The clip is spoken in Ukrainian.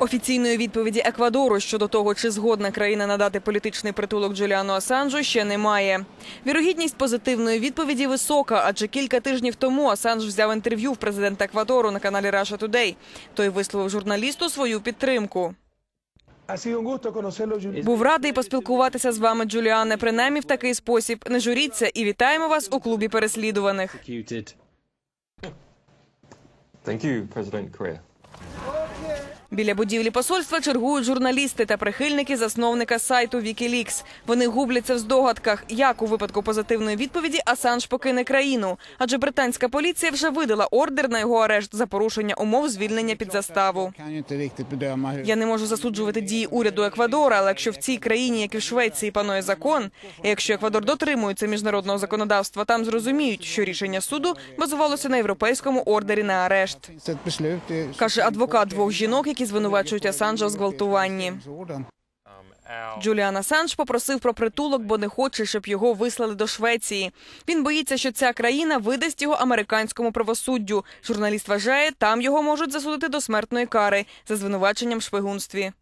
Офіційної відповіді Еквадору щодо того, чи згодна країна надати політичний притулок Джуліану Асанжу, ще немає. Вірогідність позитивної відповіді висока, адже кілька тижнів тому Асанж взяв інтерв'ю в президента Еквадору на каналі Russia Today. Той висловив журналісту свою підтримку. Був радий поспілкуватися з вами, Джуліане, принаймні в такий спосіб. Не журіться і вітаємо вас у клубі переслідуваних. Thank you, President. Біля будівлі посольства чергують журналісти та прихильники засновника сайту Wikileaks. Вони губляться в здогадках, як у випадку позитивної відповіді Асанж покине країну, адже британська поліція вже видала ордер на його арешт за порушення умов звільнення під заставу. Я не можу засуджувати дії уряду Еквадора, але якщо в цій країні, як і в Швеції, панує закон, і якщо Еквадор дотримується міжнародного законодавства, там зрозуміють, що рішення суду базувалося на європейському ордері на арешт. Каже адвокат двох жінок, які звинувачують Асанжа у зґвалтуванні. Джуліан Асанж попросив про притулок, бо не хоче, щоб його вислали до Швеції. Він боїться, що ця країна видасть його американському правосуддю. Журналіст вважає, там його можуть засудити до смертної кари за звинуваченням в шпигунстві.